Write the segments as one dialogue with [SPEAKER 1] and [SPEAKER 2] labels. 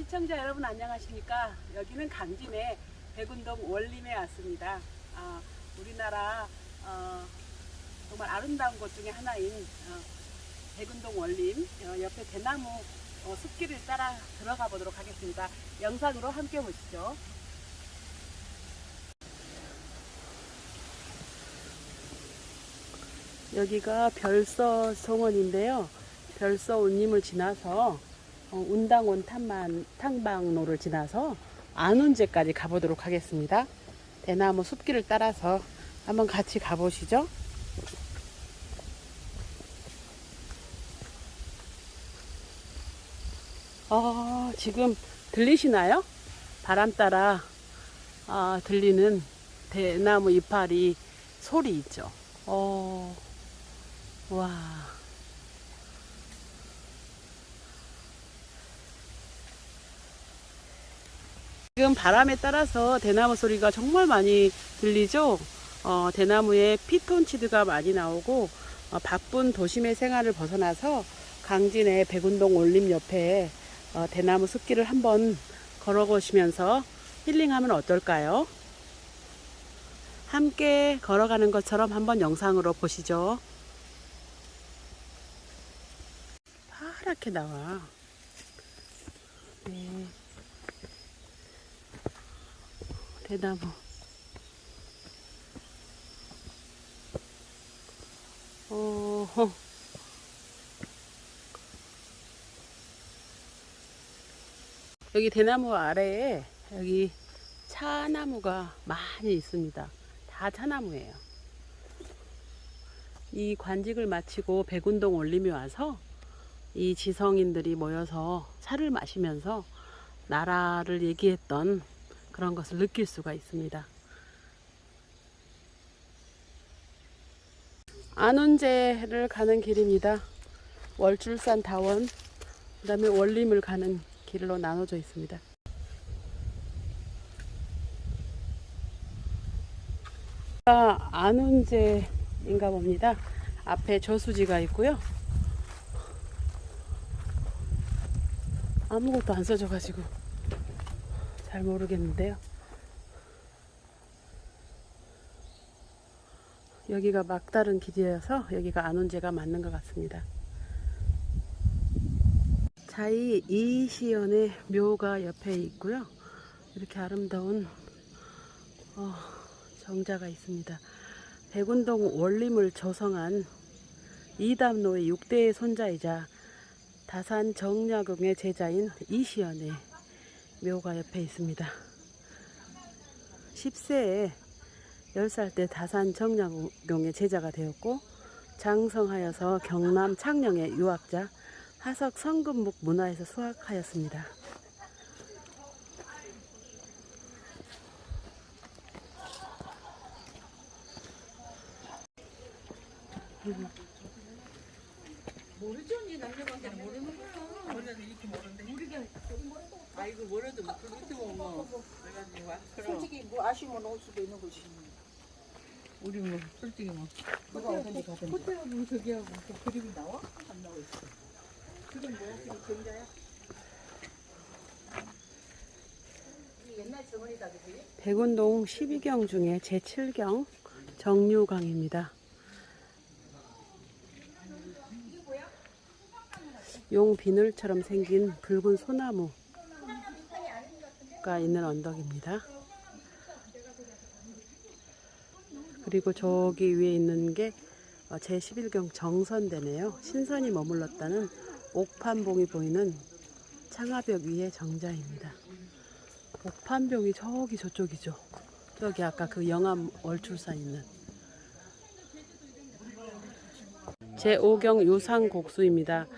[SPEAKER 1] 시청자 여러분 안녕하십니까? 여기는 강진의 백운동 원림에 왔습니다. 아, 우리나라 어, 정말 아름다운 곳 중에 하나인 어, 백운동 원림 어, 옆에 대나무 어, 숲길을 따라 들어가 보도록 하겠습니다. 영상으로 함께 보시죠. 여기가 별서 송원인데요. 별서 운림을 지나서 어, 운당원 탐방, 탐방로를 지나서 안운제까지 가보도록 하겠습니다. 대나무 숲길을 따라서 한번 같이 가보시죠. 어, 지금 들리시나요? 바람 따라 아, 들리는 대나무 이파리 소리 있죠. 어, 와. 지금 바람에 따라서 대나무 소리가 정말 많이 들리죠. 어, 대나무에 피톤치드가 많이 나오고 어, 바쁜 도심의 생활을 벗어나서 강진의 백운동 올림 옆에 어, 대나무 숲길을 한번 걸어보시면서 힐링하면 어떨까요? 함께 걸어가는 것처럼 한번 영상으로 보시죠. 파랗게 나와. 네. 대나무. 어, 여기 대나무 아래에 여기 차나무가 많이 있습니다. 다 차나무예요. 이 관직을 마치고 백운동 올림이 와서 이 지성인들이 모여서 차를 마시면서 나라를 얘기했던 그런 것을 느낄 수가 있습니다. 안운제를 가는 길입니다. 월줄산 다원, 그 다음에 원림을 가는 길로 나눠져 있습니다. 아, 안운제인가 봅니다. 앞에 저수지가 있고요. 아무것도 안 써져가지고 잘 모르겠는데요. 여기가 막다른 길이어서 여기가 안 온 제가 맞는 것 같습니다. 자이 이시연의 묘가 옆에 있고요. 이렇게 아름다운 어, 정자가 있습니다. 백운동 원림을 조성한 이담로의 6대의 손자이자 다산 정약용의 제자인 이시연의 묘가 옆에 있습니다. 10세에 10살 때 다산 정약용의 제자가 되었고 장성하여서 경남 창녕의 유학자 하석 성금목 문화에서 수학하였습니다.
[SPEAKER 2] 모르죠, 니 남녀관계 모르는 거야. 원래는 이렇게 모르는데. 우리가 아이고 모르도 뭐 그렇게 뭐 그래가지고 와. 그럼
[SPEAKER 3] 솔직히 뭐 아쉬우면 올 수도 있는 것이
[SPEAKER 2] 우리 뭐 솔직히 뭐 누가 어디 가든지. 호텔은 저기 하고 그 그림이 나와? 안 나와 있어.
[SPEAKER 3] 그건 뭐야 옛날 정원이다 그지?
[SPEAKER 1] 백운동 12경 중에 제7경 정류강입니다. 용 비늘처럼 생긴 붉은 소나무가 있는 언덕입니다. 그리고 저기 위에 있는 게 어, 제11경 정선대네요. 신선이 머물렀다는 옥판봉이 보이는 창하벽 위의 정자입니다. 옥판병이 저기 저쪽이죠. 저기 아까 그 영암 월출산 있는 제5경 유상곡수입니다.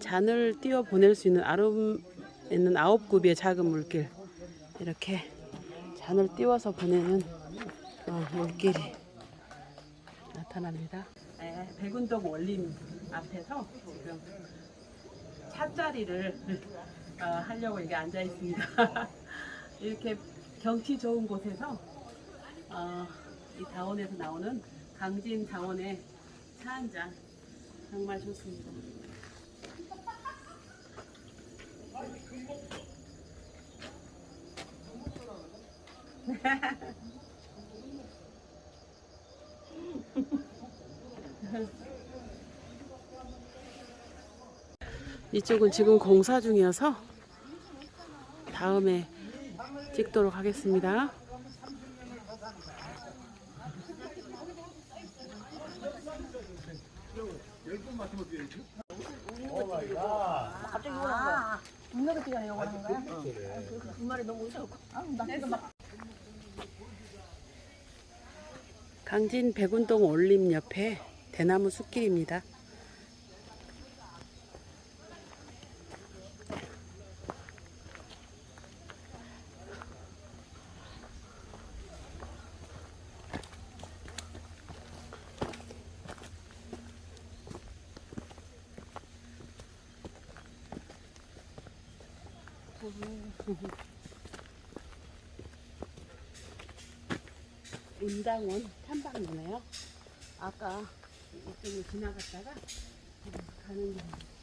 [SPEAKER 1] 잔을 띄워 보낼 수 있는 아름 있는 아홉 굽의 작은 물길 이렇게 잔을 띄워서 보내는 어, 물길이 나타납니다. 네, 백운동 원림 앞에서 지금 찻자리를 어, 하려고 여기 앉아 있습니다. 이렇게 경치 좋은 곳에서 어, 이 다원에서 나오는 강진 다원의 차 한 잔 정말 좋습니다. 이쪽은 지금 공사 중이어서 다음에 찍도록 하겠습니다.
[SPEAKER 3] 갑자기 이거 하는 거야. 눈나도 뛰어내려고 하는 거야? 어. 아, 이 아, 말이 너무 웃어갖고. 아, 나
[SPEAKER 1] 강진 백운동 올림 옆에 대나무 숲길입니다. 운당원 탐방로네요. 아까 이쪽을 지나갔다가 가는 길. 아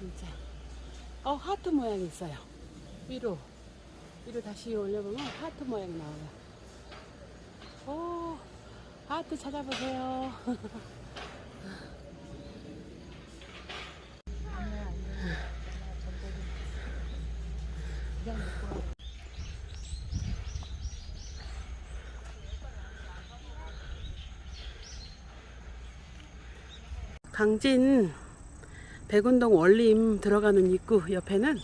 [SPEAKER 1] 진짜. 어 하트 모양이 있어요. 위로 위로 다시 올려보면 하트 모양이 나와요. 오 하트 찾아보세요. 강진 백운동 원림 들어가는 입구 옆에는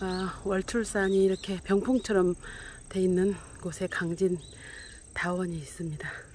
[SPEAKER 1] 아, 월출산이 이렇게 병풍처럼 돼 있는 곳에 강진 다원이 있습니다.